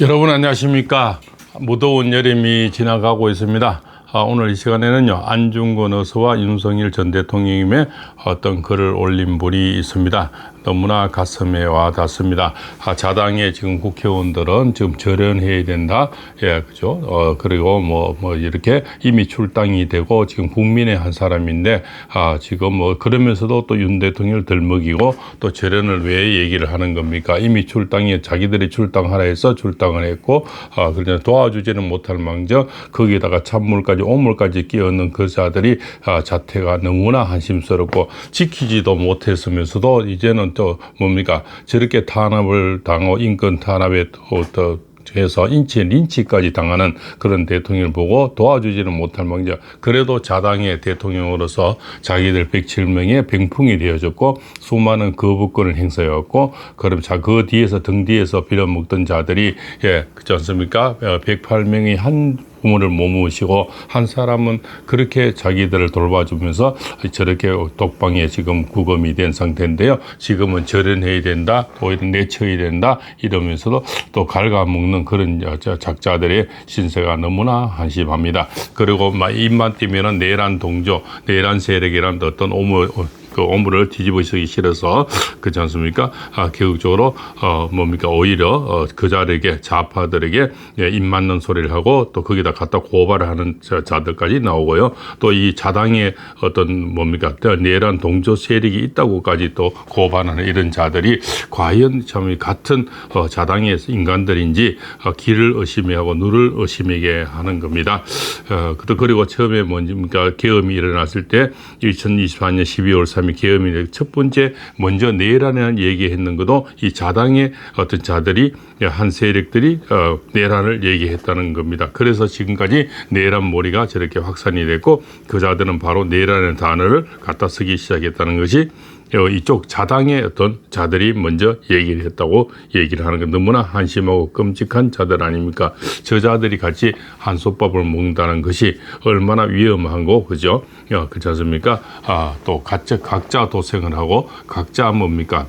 여러분 안녕하십니까? 무더운 여름이 지나가고 있습니다. 아, 오늘 이 시간에는요 안중근 의서와 윤석열 전 대통령님의 어떤 글을 올린 분이 있습니다 너무나 가슴에 와 닿습니다. 아, 자당의 지금 국회의원들은 지금 절연해야 된다. 예 그죠? 어, 그리고 뭐, 뭐 이렇게 이미 출당이 되고 지금 국민의 한 사람인데 아, 지금 뭐 그러면서도 또 윤 대통령을 들먹이고 또 절연을 왜 얘기를 하는 겁니까? 이미 출당이 자기들이 출당하라 해서 출당을 했고 아, 그러나 도와주지는 못할 망정 거기에다가 찬물까지 온물까지 끼얹는 그 자들이 아, 자태가 너무나 한심스럽고 지키지도 못했으면서도 이제는 또 뭡니까? 저렇게 탄압을 당하고 인권 탄압에 또, 또 해서 인치 린치까지 당하는 그런 대통령을 보고 도와주지는 못할 망정. 그래도 자당의 대통령으로서 자기들 107명의 병풍이 되어졌고 수많은 거부권을 행사해왔고 그럼 자 그 뒤에서 등 뒤에서 빌어먹던 자들이 예 그렇지 않습니까? 108명이 한 부모를 머무시고 한 사람은 그렇게 자기들을 돌봐주면서 저렇게 독방에 지금 구금이 된 상태인데요. 지금은 절연해야 된다, 또 이런 내쳐야 된다 이러면서도 또 갉아먹는 그런 작자들의 신세가 너무나 한심합니다. 그리고 막 입만 띄면은 내란 동조, 내란 세력이란 어떤 오물 그 오물을 뒤집어 쓰기 싫어서 그렇지 않습니까? 아, 교육적으로 어 뭡니까 오히려 어, 그 자들에게 좌파들에게 예, 입 맞는 소리를 하고 또 거기다 갖다 고발을 하는 자- 자들까지 나오고요. 또 이 자당의 어떤 뭡니까 내란 동조 세력이 있다고까지 또 고발하는 이런 자들이 과연 참 같은 어, 자당의 인간들인지 어, 길을 의심하고 누를 의심하게 하는 겁니다. 어, 그- 그리고 처음에 뭔지니까 계엄이 일어났을 때 2024년 12월 3일 계엄이 첫 번째 먼저 내란이라는 얘기했는 것도 이 자당의 어떤 자들이 한 세력들이 어, 내란을 얘기했다는 겁니다. 그래서 지금까지 내란 몰이가 저렇게 확산이 됐고 그 자들은 바로 내란의 단어를 갖다 쓰기 시작했다는 것이 어, 이쪽 자당의 어떤 자들이 먼저 얘기를 했다고 얘기를 하는 건 너무나 한심하고 끔찍한 자들 아닙니까? 저 자들이 같이 한솥밥을 먹는다는 것이 얼마나 위험한고 그죠? 어, 그렇지 않습니까? 아, 또 각자, 각자 도생을 하고 각자 뭡니까?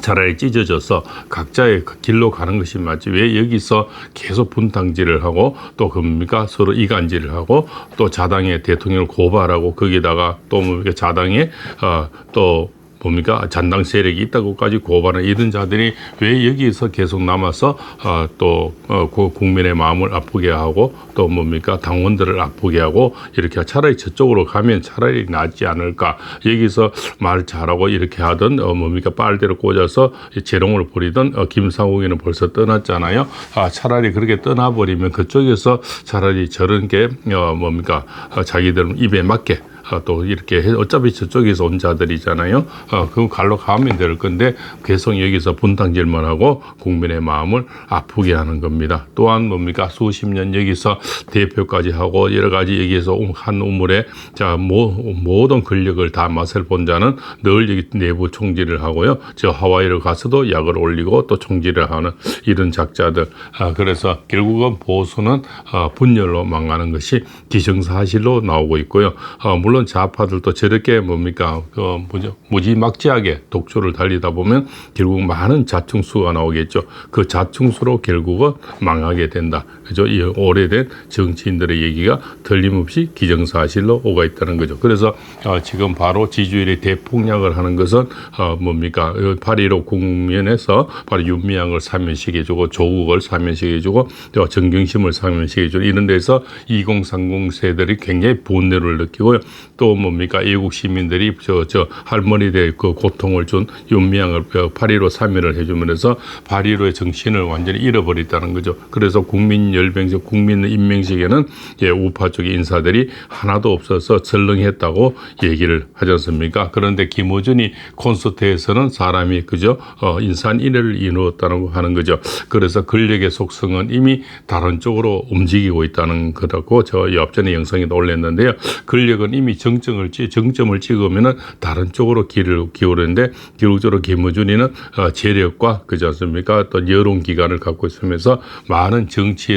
차라리 찢어져서 각자의 그 길로 가는 것이 맞지. 왜 여기서 계속 분탕질을 하고 또 뭡니까? 서로 이간질을 하고 또 자당의 대통령을 고발하고 거기다가 또 뭡니까 자당의 어 또 뭡니까? 잔당 세력이 있다고까지 고발하는 이런 자들이 왜 여기서 계속 남아서 어, 또 어, 그 국민의 마음을 아프게 하고 또 뭡니까? 당원들을 아프게 하고 이렇게 차라리 저쪽으로 가면 차라리 낫지 않을까? 여기서 말 잘하고 이렇게 하던 어, 뭡니까? 빨대를 꽂아서 재롱을 부리던 어, 김상욱이는 벌써 떠났잖아요. 아 차라리 그렇게 떠나버리면 그쪽에서 차라리 저런 게 어, 뭡니까? 어, 자기들 입에 맞게 아, 또 이렇게 해- 어차피 저쪽에서 온 자들이잖아요. 어, 그 갈로 가면 될 건데 계속 여기서 분탕질만 하고 국민의 마음을 아프게 하는 겁니다. 또한 뭡니까 수십 년 여기서 대표까지 하고 여러 가지 여기에서 우- 한 우물에 자 모, 모든 권력을 다 맛을 본 자는 늘 여기 내부 총질을 하고요. 저 하와이를 가서도 약을 올리고 또 총질을 하는 이런 작자들. 아, 그래서 결국은 보수는 어, 분열로 망하는 것이 기정사실로 나오고 있고요. 어, 물론 좌파들도 저렇게 뭡니까 그 뭐죠 무지막지하게 독초를 달리다 보면 결국 많은 자충수가 나오겠죠. 그 자충수로 결국은 망하게 된다. 그죠? 이 오래된 정치인들의 얘기가 틀림없이 기정사실로 오가 있다는 거죠. 그래서 어, 지금 바로 지지율이 대폭락을 하는 것은 어, 뭡니까 8.15 국면에서 바로 윤미향을 사면시켜주고 조국을 사면시켜주고 또 정경심을 사면시켜주고 이런 데서 2030 세들이 굉장히 분노를 느끼고요. 또 뭡니까 애국 시민들이 저 저 할머니들 그 고통을 준 윤미향을 8.15 사면을 해주면서 8.15의 정신을 완전히 잃어버렸다는 거죠. 그래서 국민 열병식 국민 임명식에는 예, 우파 쪽의 인사들이 하나도 없어서 설렁했다고 얘기를 하지 않습니까? 그런데 김호준이 콘서트에서는 사람이 그저 어, 인산 인해를 이루었다는 거 하는 거죠. 그래서 권력의 속성은 이미 다른 쪽으로 움직이고 있다는 거라고 저 옆전에 영상에도 올렸는데요. 권력은 이미 바람이 정점을 찍 정점을 찍으면은 다른 쪽으로 길을 기울는데 기울적으로 김어준이는 어, 재력과 그지 않습니까? 어떤 여론 기관을 갖고 있으면서 많은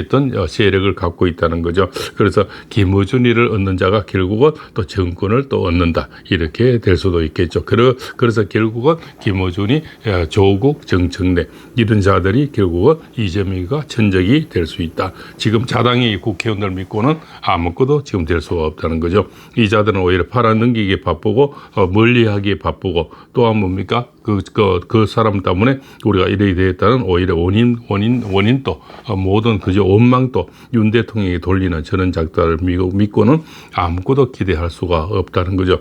어떤 어, 세력을 갖고 있다는 거죠. 그래서 김어준이를 얻는 자가 결국은 또 정권을 또 얻는다 이렇게 될 수도 있겠죠. 그러, 그래서 결국은 김어준이 어, 조국 정청래 이런 자들이 결국은 이재명이가 천적이 될 수 있다. 지금 자당이 국회의원들 믿고는 아무것도 지금 될 수가 없다는 거죠. 이자 들은 오히려 팔아넘기기에 바쁘고 어, 멀리하기에 바쁘고 또한 뭡니까 그, 그, 그 사람 때문에 우리가 이래 되었다는 오히려 원인 원인 원인도 어, 모든 그저 원망도 윤 대통령이 돌리는 저런 믿고, 믿고는 아무것도 기대할 수가 없다는 거죠.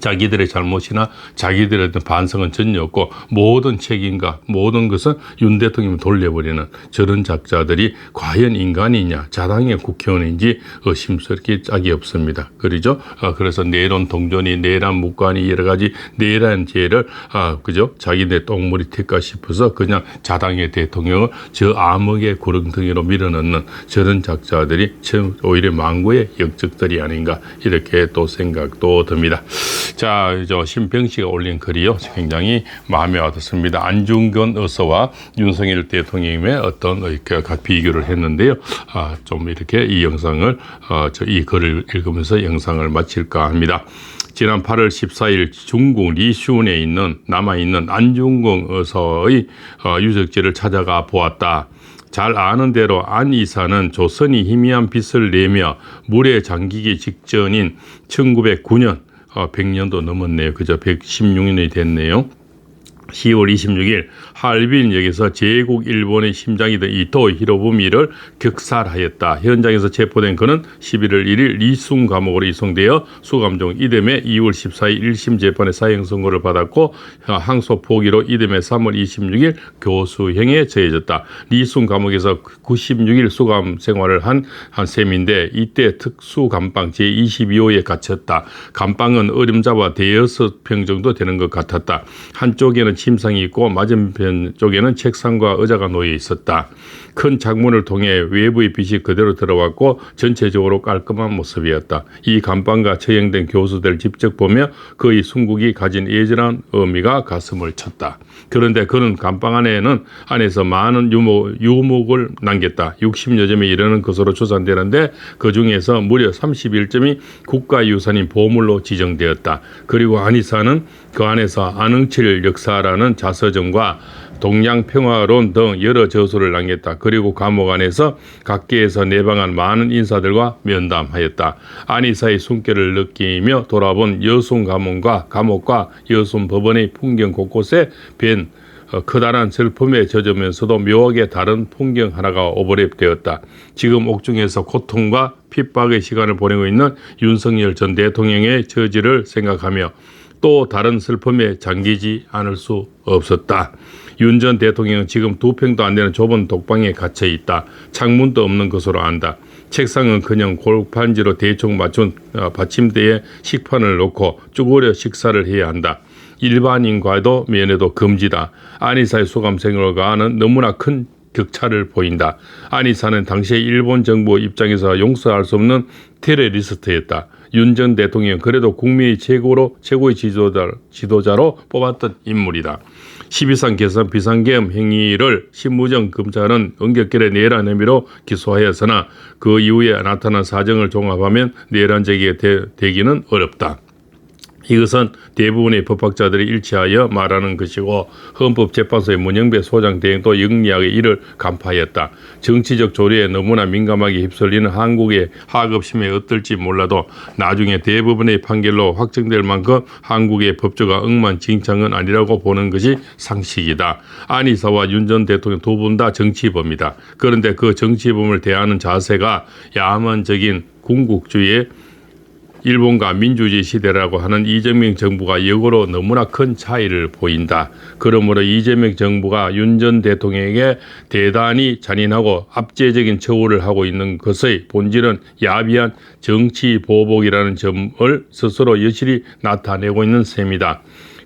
자기들의 잘못이나 자기들의 어떤 반성은 전혀 없고 모든 책임과 모든 것은 윤 대통령을 돌려버리는 저런 작자들이 과연 인간이냐 자당의 국회의원인지 의심스럽게 짝이 없습니다. 그러죠? 아, 그래서 내론 동전이 내란 묵관이 여러 가지 내란 죄를 아, 그죠? 자기네 똥물이 튈까 싶어서 그냥 자당의 대통령을 저 암흑의 구렁텅이로 밀어넣는 저런 작자들이 참 오히려 망고의 역적들이 아닌가 이렇게 또 생각도 듭니다. 자, 저 신병 씨가 올린 글이요. 굉장히 마음에 와닿습니다. 안중근 의서와 윤석열 대통령의 어떤 각 비교를 했는데요. 아, 좀 이렇게 이 영상을 어, 저이 글을 읽으면서 영상을 마칠까 합니다. 지난 8월 14일 중국 리슈운에 있는 남아있는 안중근 의서의 어, 유적지를 찾아가 보았다. 잘 아는 대로 안 이사는 조선이 희미한 빛을 내며 물에 잠기기 직전인 1909년 어, 100년도 넘었네요. 그저 116년이 됐네요. 10월 26일 하얼빈역에서 제국 일본의 심장이던 이토 히로부미를 격살하였다. 현장에서 체포된 그는 11월 1일 리숭 감옥으로 이송되어 수감 중 이듬해 2월 14일 1심 재판에 사형 선고를 받았고 항소 포기로 이듬해 3월 26일 교수형에 처해졌다. 리숭 감옥에서 96일 수감 생활을 한, 한 셈인데 이때 특수 감방 제22호에 갇혔다. 감방은 어림잡아 대여섯 평 정도 되는 것 같았다. 한쪽에는 침상이 있고 맞은편 쪽에는 책상과 의자가 놓여 있었다. 큰 창문을 통해 외부의 빛이 그대로 들어왔고 전체적으로 깔끔한 모습이었다. 이 감방과 처형된 교수들 직접 보며 그의 순국이 가진 예전한 의미가 가슴을 쳤다. 그런데 그는 감방 안에는 안에서 많은 유목, 유목을 남겼다. 60여 점에 이르는 것으로 추산되는데 그 중에서 무려 31점이 국가유산인 보물로 지정되었다. 그리고 안이사는 그 안에서 안흥칠 역사라는 자서전과 동양평화론 등 여러 저서를 남겼다. 그리고 감옥 안에서 각계에서 내방한 많은 인사들과 면담하였다. 안이사의 숨결을 느끼며 돌아본 여순 가문과 감옥과 여순 법원의 풍경 곳곳에 뵌 어, 커다란 슬픔에 젖으면서도 묘하게 다른 풍경 하나가 오버랩되었다. 지금 옥중에서 고통과 핍박의 시간을 보내고 있는 윤석열 전 대통령의 처지를 생각하며 또 다른 슬픔에 잠기지 않을 수 없었다. 윤 전 대통령은 지금 두 평도 안 되는 좁은 독방에 갇혀 있다. 창문도 없는 것으로 안다. 책상은 그냥 골판지로 대충 맞춘 어, 받침대에 식판을 놓고 쭈그려 식사를 해야 한다. 일반인과도 면회도 금지다. 수감 생활과는 너무나 큰 격차를 보인다. 안이사는 당시의 일본 정부 입장에서 용서할 수 없는 테러리스트였다. 윤 전 대통령 그래도 국민의 최고로 최고의 지도자, 지도자로 뽑았던 인물이다. 12상 개선 비상계엄 행위를 신무정 검찰은 은격결에 내란 혐의로 기소하였으나 그 이후에 나타난 사정을 종합하면 내란 제기가 되기는 어렵다. 이것은 대부분의 법학자들이 일치하여 말하는 것이고 헌법재판소의 문영배 소장 대행도 영리하게 이를 간파하였다. 정치적 조례에 너무나 민감하게 휩쓸리는 한국의 하급심에 어떨지 몰라도 나중에 대부분의 판결로 확정될 만큼 한국의 법조가 엉망진창은 아니라고 보는 것이 상식이다. 안 이사와 윤 전 대통령 두 분 다 정치범이다. 그런데 그 정치범을 대하는 자세가 야만적인 궁극주의의 일본과 민주주의 시대라고 하는 이재명 정부가 역으로 너무나 큰 차이를 보인다. 그러므로 이재명 정부가 윤 전 대통령에게 대단히 잔인하고 압제적인 처우를 하고 있는 것의 본질은 야비한 정치 보복이라는 점을 스스로 여실히 나타내고 있는 셈이다.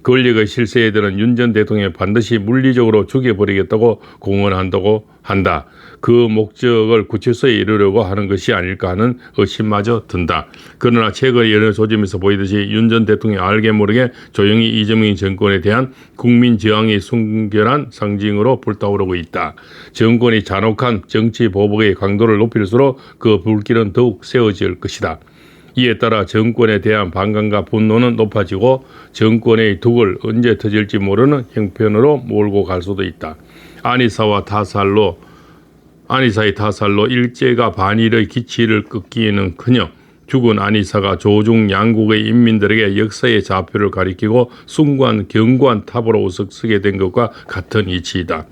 권력의 실세에 드는 윤 전 대통령이 반드시 물리적으로 죽여버리겠다고 공언한다고 한다. 그 목적을 구체서에 이르려고 하는 것이 아닐까 하는 의심마저 든다. 그러나 최근 여러 조짐에서 보이듯이 윤 전 대통령이 알게 모르게 조용히 이재명 정권에 대한 국민 저항이 순결한 상징으로 불타오르고 있다. 정권이 잔혹한 정치 보복의 강도를 높일수록 그 불길은 더욱 세워질 것이다. 이에 따라 정권에 대한 반감과 분노는 높아지고 정권의 둑을 언제 터질지 모르는 형편으로 몰고 갈 수도 있다. 안희사와 타살로 안희사의 타살로 일제가 반일의 기치를 꺾기에는커녕 죽은 안희사가 조중 양국의 인민들에게 역사의 좌표를 가리키고 숭고한 견고한 탑으로 우석서게 된 것과 같은 이치이다.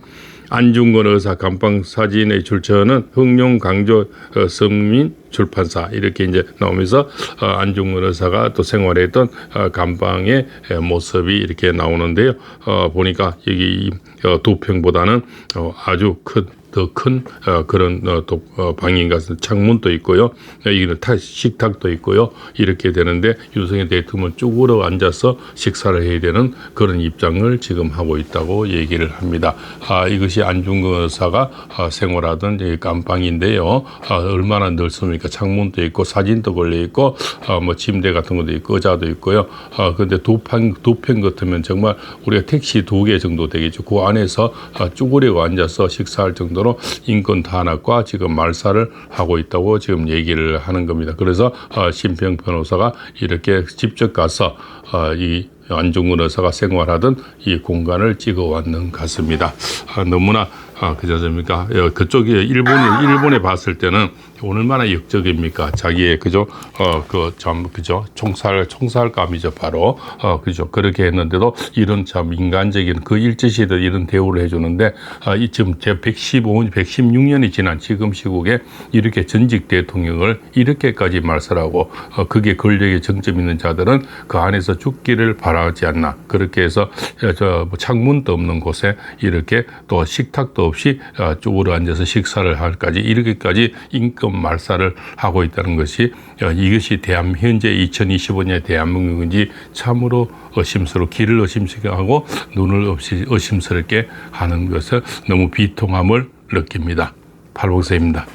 안중근 의사 감방 사진의 출처는 흥룡 강조 어, 성민 출판사 이렇게 이제 나오면서 어, 안중근 의사가 또 생활했던 어, 감방의 에, 모습이 이렇게 나오는데요. 어, 보니까 여기 이, 어, 두 평보다는 어, 아주 큰 더 큰 그런 어, 또, 어, 방인 같은 창문도 있고요. 어, 이거는 타, 식탁도 있고요. 이렇게 되는데 윤석열 대통령은 쭈그러 앉아서 식사를 해야 되는 그런 입장을 지금 하고 있다고 얘기를 합니다. 아, 이것이 안중근 의사가 아, 생활하던 이 깜방인데요. 아, 얼마나 넓습니까? 창문도 있고 사진도 걸려 있고 아, 뭐 침대 같은 것도 있고 의자도 있고요. 아, 근데 두편두편 같으면 정말 우리가 택시 두 개 정도 되겠죠. 그 안에서 아, 쭈그리고 앉아서 식사할 정도로 인권 탄압과 지금 말살을 하고 있다고 지금 얘기를 하는 겁니다. 그래서 어, 심평 변호사가 이렇게 직접 가서 어, 이 안중근 의사가 생활하던 이 공간을 찍어왔는 것 같습니다. 아, 너무나 아, 그지 않습니까? 어, 그쪽이 일본이 일본에 봤을 때는 얼마나 역적입니까? 자기의 그죠? 어, 그참 그죠? 총살 총살감이죠, 바로. 어, 그죠? 그렇게 했는데도 이런 참 인간적인 그 일제 시대 이런 대우를 해주는데 아, 이 지금 제 115, 116년이 지난 지금 시국에 이렇게 전직 대통령을 이렇게까지 말살하고 어, 그게 권력의 정점 있는 자들은 그 안에서 죽기를 바라지 않나 그렇게 해서 어, 저뭐 창문도 없는 곳에 이렇게 또 식탁도 없이 어, 쭈그러 앉아서 식사를 할까지 이렇게까지 인권 말살을 하고 있다는 것이 어, 이것이 대한 현재 2025년 대한민국인지 참으로 의심스러워 귀를 의심스럽게 하고 눈을 없이 의심스럽게 하는 것을 너무 비통함을 느낍니다. 팔복서입니다.